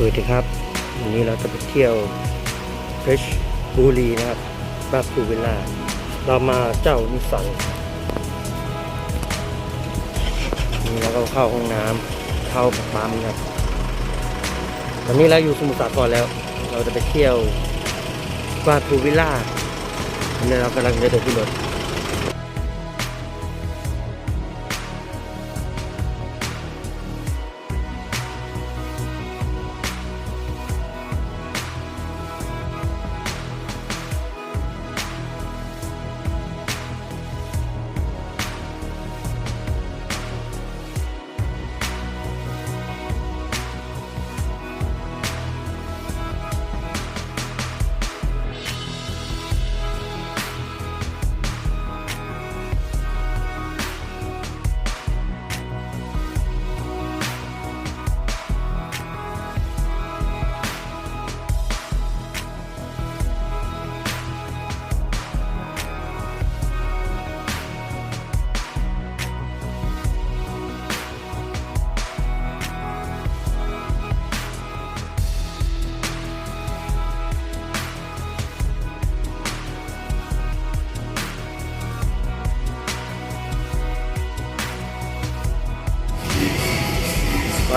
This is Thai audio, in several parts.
สวัสดีครับ วันนี้เราจะไปเที่ยวเพชรบุรีนะครับบ้านปูวิลล่าเรามาเจ้านิสันนี่เราก็เข้าห้องน้ำเข้าปั๊มครับตอนนี้เราอยู่สมุทรสาครแล้ว เราจะไปเที่ยวบ้านปูวิลล่าอันนี้เรากำลังจะเดินขึ้นรถ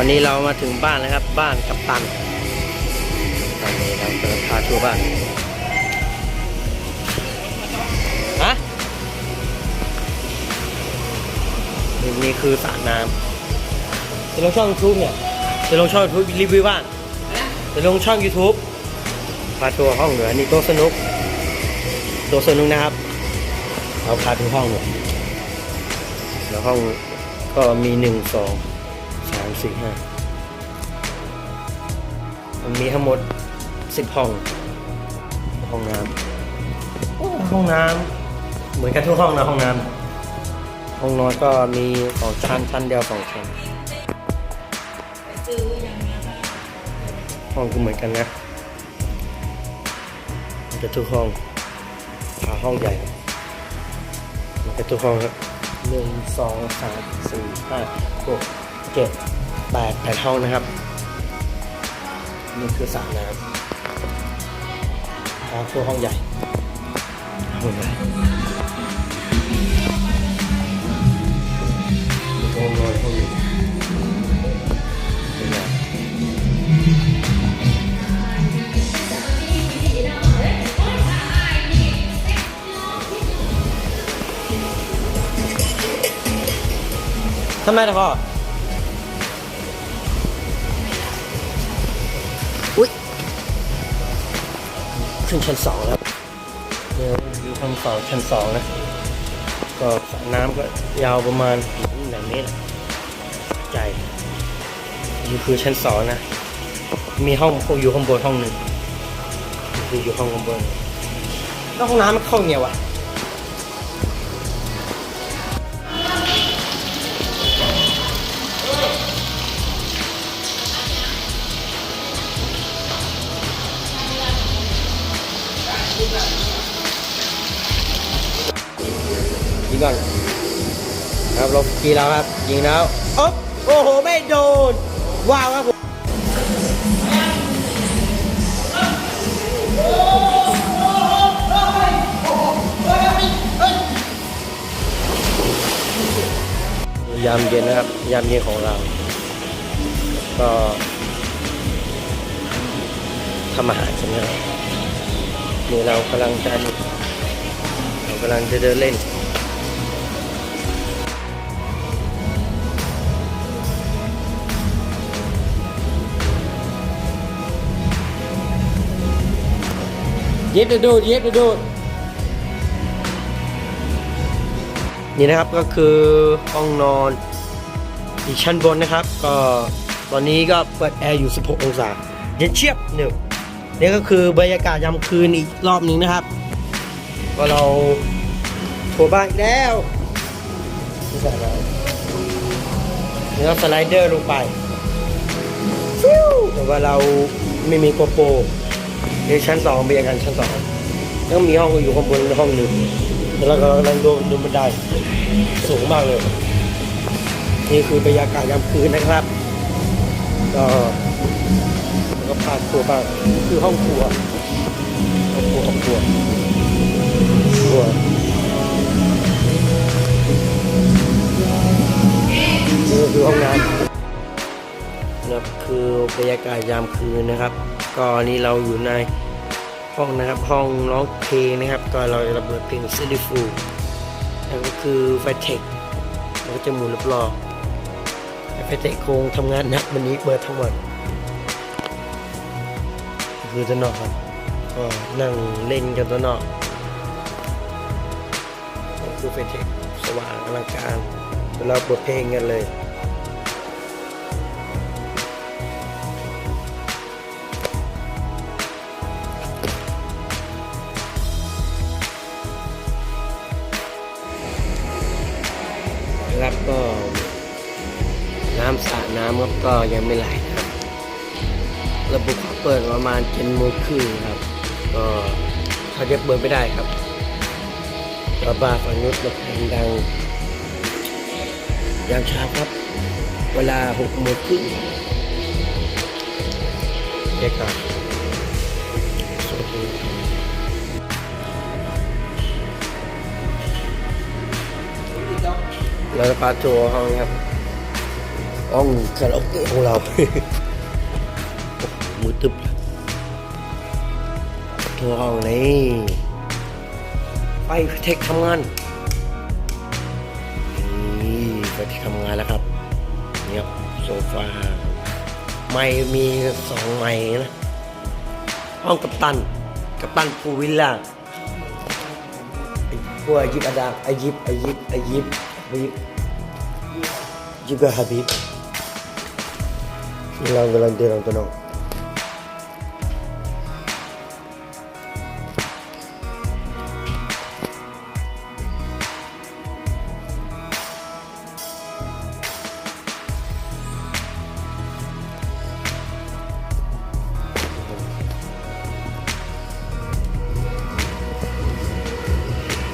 ตอนนี้เรามาถึงบ้านแล้วครับ บ้านกับตันตอนนี้เรากำลังพาทัวร์บ้านฮะนี่นี่คือสระน้ำจะลงช่อง YouTube เนี่ยจะลงช่อง YouTube รีวิวบ้านจะลงช่อง YouTube พาทัวร์ห้องเหนือนี่โต๊ะสนุกโต๊ะสนุกนะครับเราพาดูห้องเนี่ยแล้วห้องก็มีหนึ่งสอง สามสี่ห้ามันมีทั้งหมดสิบห้อง ห้องน้ำโอ้ห้องน้ำเหมือนกันทุกห้องนะห้องน้ำห้องนอนก็มีสองชั้นชั้นเดียวสองชั้นห้องก็เหมือนกันนะมันจะทุกห้องพาห้องใหญ่มันจะทุกห้องครับหนึ่งสองสามสี่ห้าหกเจ็ด แปดแปดห้องนะครับ นี่คือสระน้ำทางคือห้องใหญ่ห้องใหญ่มีห้องนอนห้องหนึ่งเป็นไงทำไมล่ะพ่อ ขึ้นชั้นสองแล้วเดี๋ยวอยู่ชั้นสองชั้นสองนะ ก็สระน้ำก็ยาวประมาณหนึ่งเมตรใจนี่คือชั้นสองนะ มีห้องอยู่ข้างบนห้องหนึ่งคืออยู่ห้องข้างบนแล้วห้องน้ำมันเข้าเงวะ ก่อน ครับลบกีแล้วครับ ยิงแล้วอ๊บโอ้โห ไม่โดน ว้าวครับผมยามเย็นนะครับ ยามเย็นของเรา ก็ทำอาหารใช่ไหมครับนี่เรากำลังจะเรากำลังจะเดินเล่น ย็บดูดเย็บดูนี่นะครับก็คือห้องนอน อีกชั้นบนนะครับ ก็ตอนนี้ก็เปิดแอร์อยู่ 16 องศาเย็นเชียบหนึ่งนี่ก็คือบรรยากาศยามคืนอีกรอบนึงนะครับ ก็เราโถบ้านแล้วนี่ใส่แล้วนี่เราสไลเดอร์ลงไปแต่ว่าเราไม่มีโกโปร ในชั้นสองเบียร์กันชั้นสองแล้วก็มีห้องอยู่ข้างบนห้องหนึ่งแล้วก็กำลังโดนดูบันไดสูงมากเลย นี่คือบรรยากาศยามคืนนะครับ ก็ก็พาครัวบ้างคือห้องครัวห้องครัวห้องครัวครัวนี่คือห้องน้ำนะครับคือบรรยากาศยามคืนนะครับ ก็นี่เราอยู่ในห้องนะครับห้องร้องเพลงนะครับ ก็เราจะเปิดเพลงซิลิฟูแล้วก็คือไฟเทคแล้วก็จะหมุนรอบๆไฟเทคคงทำงานหนักวันนี้เปิดทั้งวันคือตัวนอกครับก็นั่งเล่นกันตัวนอกก็คือไฟเทคสว่างอลังการเราเปิดเพลงกันเลย ครับก็ยังไม่ไหลนะครับ ระบบเขาเปิดประมาณเจ็ดโมงครึ่งครับ ก็เขาจะเปิดไม่ได้ครับกระบาฝั่งนู้นรถเพลงดังยามเช้าครับ เวลาหกโมงครึ่งเอกาศสวัสดีเราจะพาทัวร์ห้องครับ ห้องคาราโอเกะของเรา มือตึบทัวร์ห้องนี้ไปเทคทำงานนี่ไปเทคทำงานแล้วครับเนี่ครับโซฟาไม่มีสองไม้นะห้องกัปตัน กัปตันภูวิลล่าพวกอายิบอาดาอายิบอายิบอายิบอายิบยิบ กับฮาบิบเรากำลังเดินออกตัวนอก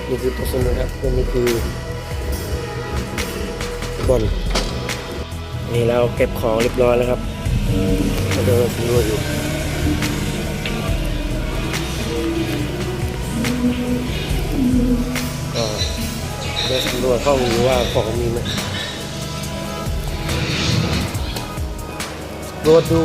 นี่คือตัวสนุกครับตัวนี้คือบอลนี่เราเก็บของเรียบร้อยแล้วครับ เดินสำรวจอยู่ก็เดินสำรวจห้องดูว่าของมีไหมตรวจดู